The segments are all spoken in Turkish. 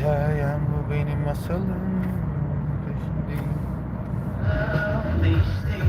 hikayem bu benim masalım peşindeyim. Değişti.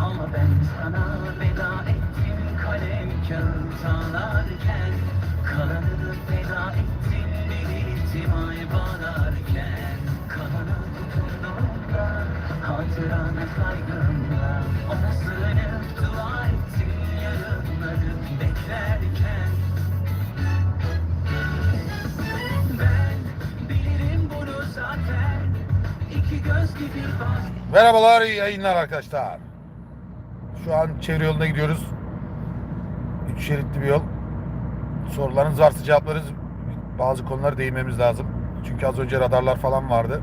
Ama ben sana veda ettim. Kalem kağıt ağlarken Kalanı feda ettim. Bir ihtimal bağlarken Kalanı tutulduğunda hatırana saygımla Ona sığınıp dua ettim. Yarınları beklerken Merhabalar, iyi yayınlar arkadaşlar. Şu an çevre yolunda gidiyoruz. Üç şeritli bir yol. Sorularınız varsa cevaplarız. Bazı konulara değinmemiz lazım. Çünkü az önce radarlar falan vardı.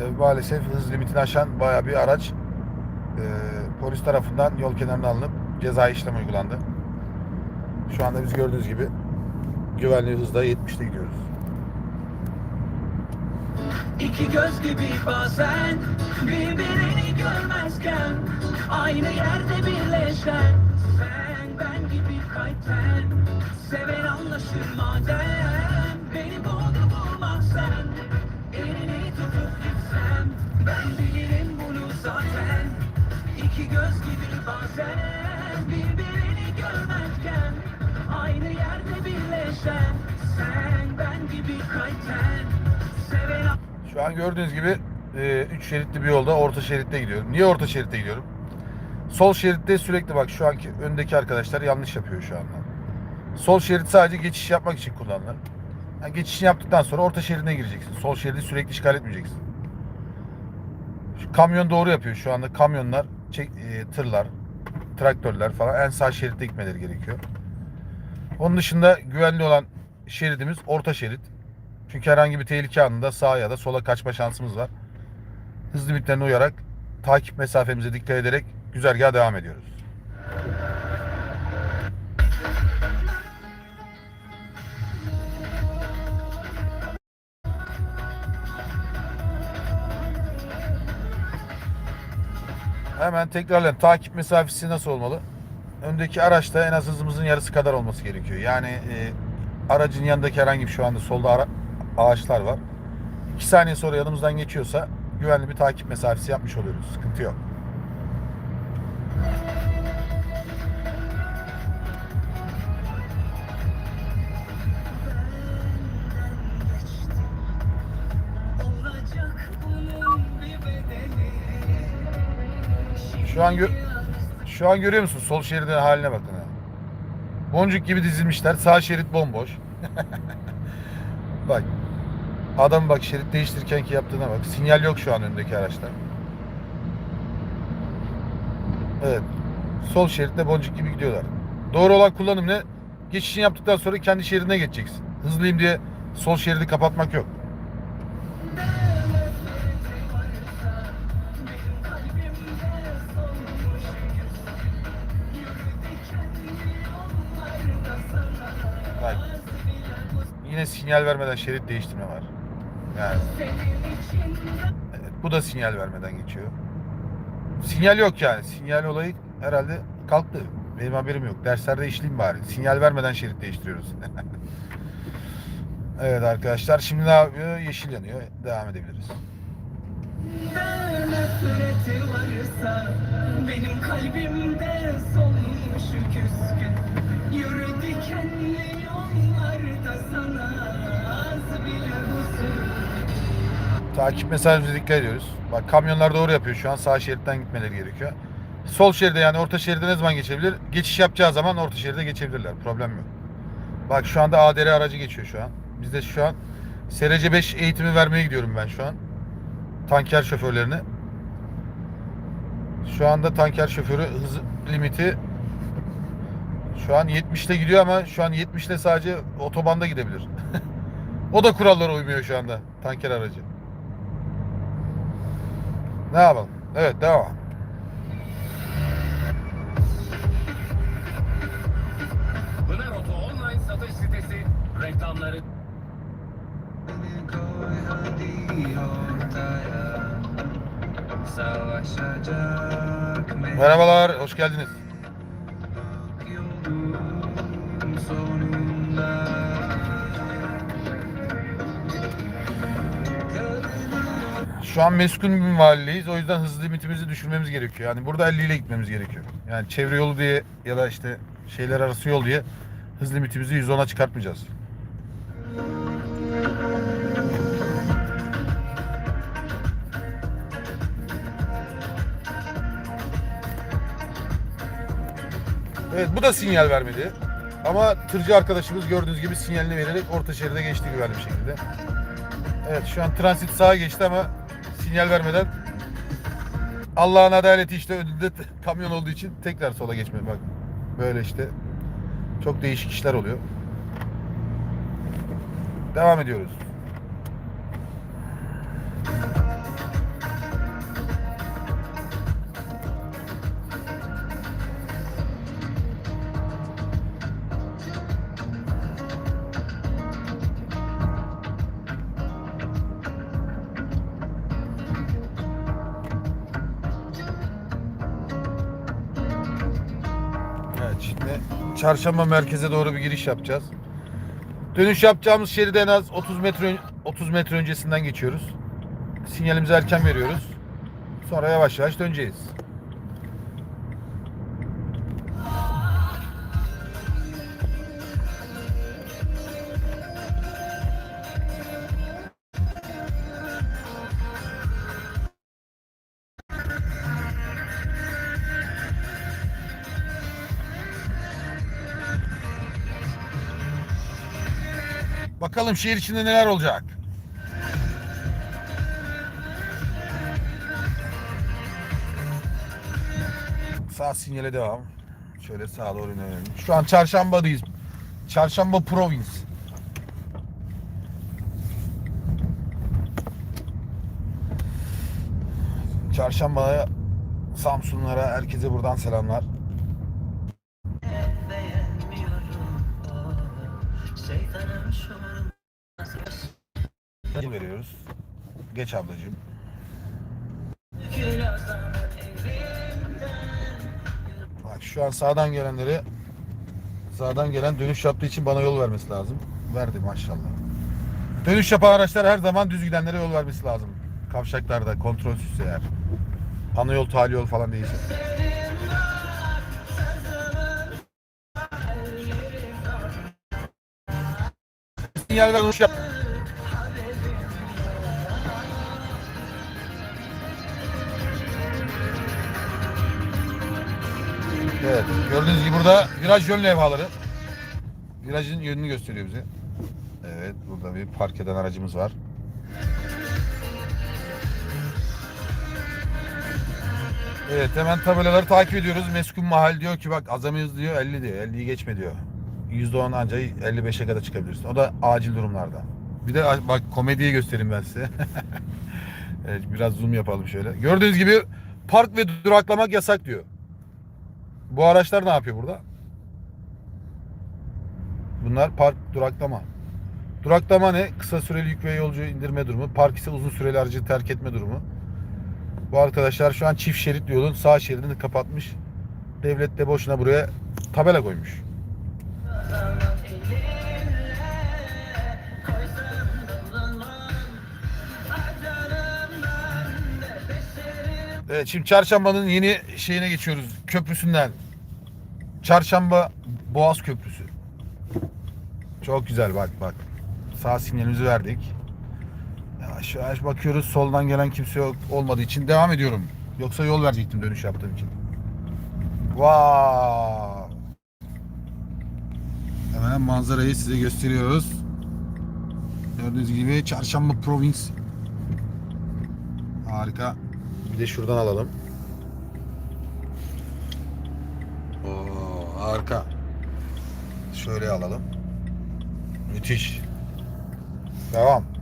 Ee, maalesef hız limitini aşan baya bir araç e, polis tarafından yol kenarına alınıp cezai işlem uygulandı. Şu anda biz gördüğünüz gibi güvenli hızda 70'te gidiyoruz. İki göz gibi bazen birbirini görmezken Aynı yerde birleşen. Sen ben gibi kalpten Seven anlaşır madem. Beni doğru bulmak sen Elini tutup gitsem Ben bilirim bunu zaten. İki göz gibi bazen Birbirini görmezken Aynı yerde birleşen. Sen ben gibi kalpten Seven Şu an gördüğünüz gibi 3 şeritli bir yolda orta şeritte gidiyorum. Niye orta şeritte gidiyorum? Sol şeritte sürekli bak şu anki öndeki arkadaşlar yanlış yapıyor şu anda. Sol şerit sadece geçiş yapmak için kullanılır. Yani geçişini yaptıktan sonra orta şeridine gireceksin. Sol şeridi sürekli işgal etmeyeceksin. Şu kamyon doğru yapıyor şu anda. Kamyonlar, çek, e, tırlar, traktörler falan en sağ şeritte gitmeleri gerekiyor. Onun dışında güvenli olan şeridimiz orta şerit. Çünkü herhangi bir tehlike anında sağa ya da sola kaçma şansımız var. Hız limitlerine uyarak takip mesafemize dikkat ederek güzergaha devam ediyoruz. Hemen tekrarlayalım. Takip mesafesi nasıl olmalı? Öndeki araçta en az hızımızın yarısı kadar olması gerekiyor. Yani e, aracın yanındaki herhangi bir şu anda solda ara- ağaçlar var. 2 saniye sonra yanımızdan geçiyorsa güvenli bir takip mesafesi yapmış oluyoruz. Sıkıntı yok. Şu an gö- şu an görüyor musun? Sol şeridin haline bakın ha. Boncuk gibi dizilmişler. Sağ şerit bomboş. bak. Adam bak şerit değiştirirken ki yaptığına bak. Sinyal yok şu an öndeki araçta. Evet. Sol şeritte boncuk gibi gidiyorlar. Doğru olan kullanım ne? Geçişini yaptıktan sonra kendi şeridine geçeceksin. Hızlıyım diye sol şeridi kapatmak yok. Yine sinyal vermeden şerit değiştirme var. Yani. Bu da sinyal vermeden geçiyor. Sinyal yok yani. Sinyal olayı herhalde kalktı. Benim haberim yok. Derslerde işleyeyim bari. Sinyal vermeden şerit değiştiriyoruz. evet arkadaşlar şimdi ne yapıyor? Yeşil yanıyor. Devam edebiliriz. Yürü dikenli yollarda sana Az bile huzur Takip mesajımıza dikkat ediyoruz. Bak kamyonlar doğru yapıyor şu an. Sağ şeritten gitmeleri gerekiyor. Sol şeride yani orta şeride ne zaman geçebilir? Geçiş yapacağı zaman orta şeride geçebilirler. Problem yok. Bak şu anda ADR aracı geçiyor şu an. Biz de şu an SRC 5 eğitimi vermeye gidiyorum ben şu an. Tanker şoförlerine. Şu anda tanker şoförü hız limiti şu an 70'te gidiyor ama şu an 70'te sadece otobanda gidebilir. o da kurallara uymuyor şu anda tanker aracı. Ne yapalım? Evet devam. Pınar Oto online satış sitesi reklamları Koy hadi ortaya Savaşacak Merhabalar, hoş geldiniz. Şu an meskun bir mahalleyiz. O yüzden hız limitimizi düşürmemiz gerekiyor. Yani burada 50 ile gitmemiz gerekiyor. Yani çevre yolu diye ya da işte şeyler arası yol diye hız limitimizi 110'a çıkartmayacağız. Evet bu da sinyal vermedi. Ama tırcı arkadaşımız gördüğünüz gibi sinyalini vererek orta şeride geçti güvenli bir şekilde. Evet şu an transit sağa geçti ama sinyal vermeden Allah'ın adaleti işte önünde kamyon olduğu için tekrar sola geçmedi bak. Böyle işte çok değişik işler oluyor. Devam ediyoruz. Çarşamba merkeze doğru bir giriş yapacağız. Dönüş yapacağımız şeride en az 30 metre ön- 30 metre öncesinden geçiyoruz. Sinyalimizi erken veriyoruz. Sonra yavaş yavaş döneceğiz. Bakalım şehir içinde neler olacak. Sağ sinyale devam. Şöyle sağa doğru inelim. Şu an çarşambadayız. Çarşamba Province. Çarşamba'ya Samsunlara herkese buradan selamlar. Geç ablacığım. Bak şu an sağdan gelenleri sağdan gelen dönüş yaptığı için bana yol vermesi lazım. Verdi maşallah. Dönüş yapan araçlar her zaman düz gidenlere yol vermesi lazım. Kavşaklarda kontrolsüzse eğer. Ana yol, tali yol falan değilse. Sinyal ver, dönüş yap. Evet. Gördüğünüz gibi burada viraj yön levhaları. Virajın yönünü gösteriyor bize. Evet. Burada bir park eden aracımız var. Evet hemen tabelaları takip ediyoruz. Meskun mahal diyor ki bak azamıyoruz diyor 50 diyor. 50'yi geçme diyor. %10 ancak 55'e kadar çıkabilirsin. O da acil durumlarda. Bir de bak komediyi göstereyim ben size. evet, biraz zoom yapalım şöyle. Gördüğünüz gibi park ve duraklamak yasak diyor. Bu araçlar ne yapıyor burada? Bunlar park duraklama. Duraklama ne? Kısa süreli yük ve yolcu indirme durumu. Park ise uzun süreli aracı terk etme durumu. Bu arkadaşlar şu an çift şerit yolun sağ şeridini kapatmış. Devlet de boşuna buraya tabela koymuş. Evet şimdi çarşambanın yeni şeyine geçiyoruz. Köprüsünden. Çarşamba Boğaz Köprüsü. Çok güzel bak bak. Sağ sinyalimizi verdik. Yavaş yavaş bakıyoruz. Soldan gelen kimse yok olmadığı için devam ediyorum. Yoksa yol verecektim dönüş yaptığım için. Wow. Hemen manzarayı size gösteriyoruz. Gördüğünüz gibi Çarşamba Province. Harika. Bir de şuradan alalım. Oo, harika. Şöyle alalım. Müthiş. Devam.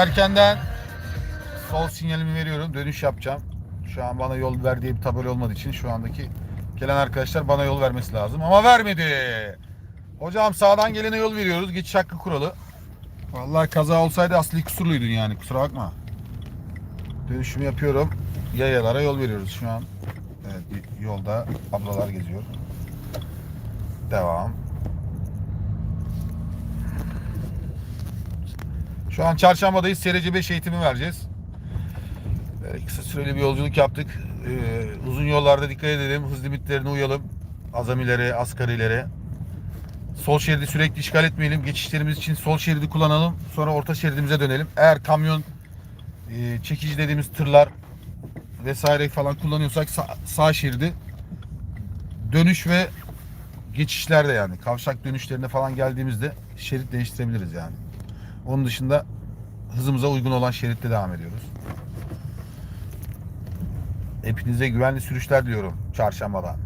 Erkenden sol sinyalimi veriyorum. Dönüş yapacağım. Şu an bana yol ver diye bir tabela olmadığı için şu andaki Gelen arkadaşlar bana yol vermesi lazım ama vermedi. Hocam sağdan gelene yol veriyoruz. Geçiş hakkı kuralı. Vallahi kaza olsaydı asli kusurluydun yani kusura bakma. Dönüşümü yapıyorum. Yayalara yol veriyoruz şu an. Evet yolda ablalar geziyor. Devam. Şu an çarşambadayız. SRC 5 eğitimi vereceğiz. Böyle kısa süreli bir yolculuk yaptık. Ee, uzun yollarda dikkat edelim. Hız limitlerine uyalım. Azamilere, asgarilere. Sol şeridi sürekli işgal etmeyelim. Geçişlerimiz için sol şeridi kullanalım. Sonra orta şeridimize dönelim. Eğer kamyon, e, çekici dediğimiz tırlar vesaire falan kullanıyorsak sağ, sağ şeridi dönüş ve geçişlerde yani kavşak dönüşlerine falan geldiğimizde şerit değiştirebiliriz yani. Onun dışında hızımıza uygun olan şeritte devam ediyoruz. Hepinize güvenli sürüşler diliyorum çarşambadan.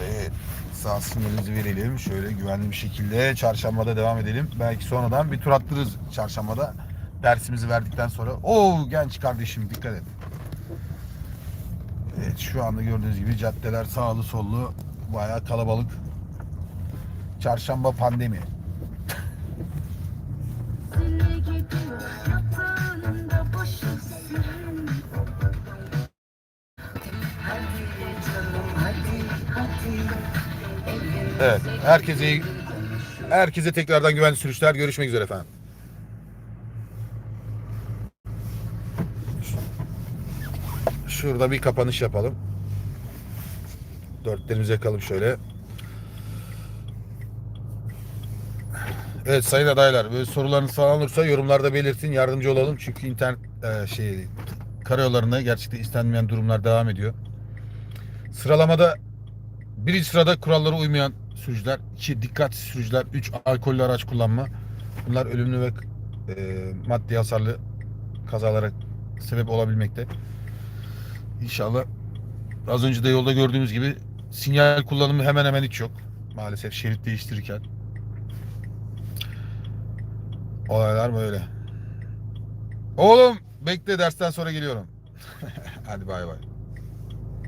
Evet. Sağ sinyalimizi verelim. Şöyle güvenli bir şekilde çarşambada devam edelim. Belki sonradan bir tur attırırız çarşambada. Dersimizi verdikten sonra. Oo genç kardeşim dikkat et. Evet şu anda gördüğünüz gibi caddeler sağlı sollu bayağı kalabalık. Çarşamba pandemi. Evet. Herkese herkese tekrardan güvenli sürüşler. Görüşmek üzere efendim. Şurada bir kapanış yapalım. Dörtlerimizi yakalım şöyle. Evet sayın adaylar böyle sorularınız falan olursa yorumlarda belirtin yardımcı olalım çünkü internet e, şey karayollarında gerçekten istenmeyen durumlar devam ediyor. Sıralamada birinci sırada kurallara uymayan sürücüler, iki dikkatsiz sürücüler, üç alkollü araç kullanma. Bunlar ölümlü ve e, maddi hasarlı kazalara sebep olabilmekte. İnşallah az önce de yolda gördüğümüz gibi sinyal kullanımı hemen hemen hiç yok. Maalesef şerit değiştirirken. Olaylar böyle. Oğlum bekle dersten sonra geliyorum. Hadi bay bay.